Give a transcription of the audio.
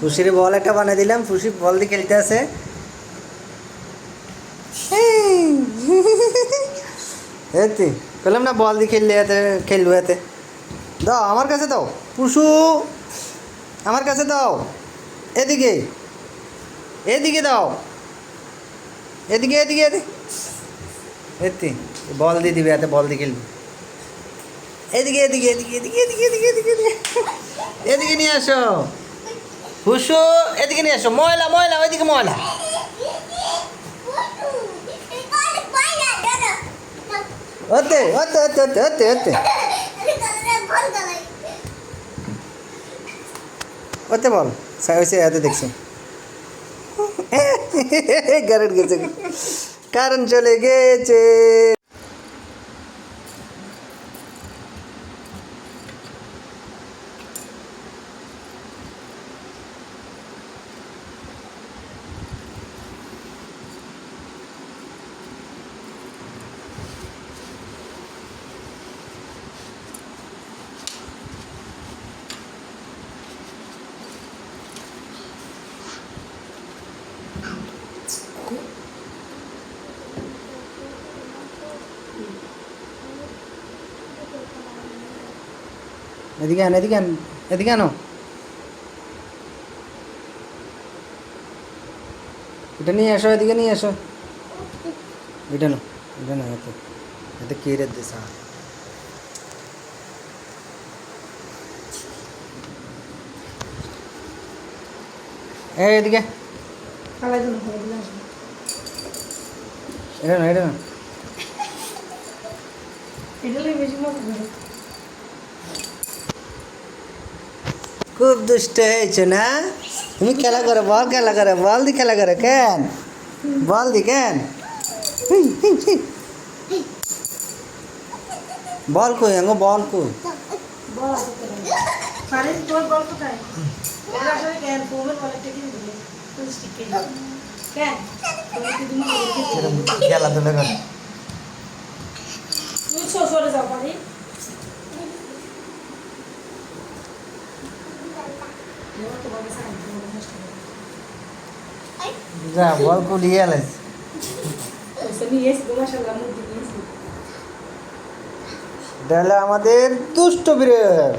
ফুসির বল একটা বানিয়ে দিলাম ফুসি বল দিয়ে খেলতে আছে। এতে বললাম না বল দিয়ে খেললে এতে, খেলব এতে। দাও, আমার কাছে দাও। পুষু, আমার কাছে দাও। এদিকে এদিকে দাও। এদিকে এদিকে এদিকে। এতে বল দিয়ে দিবে এতে, বল দিয়ে খেলবি। এদিকে এদিকে এদিকে এদিকে এদিকে এদিকে এদিকে। এদিকে নিয়ে আসো। হুসু এদিকে নিয়ে আসো। ময়লা ময়লা ওইদিকে ময়লা। ওতে বল। ওইসে এতে চলে গেছে। এদিকে আন এদিকে আন, এদিকে আনো। এটা নিয়ে এসো, এদিকে নিয়ে এসো। এটা নো এটা না এতে। এতে কেড়ে দিস এদিকে। এটা না এটা না খুব দুষ্ট হয়েছে না? তুমি খেলা করে বল খেলা করে বল দি খেলা করে কেন? বল দি কেন। বল কই আঙ্গো বল কই? খেলাধুলা করে যা বল কুলিয়ে আলাইছে তাহলে আমাদের দুষ্ট বিড়াল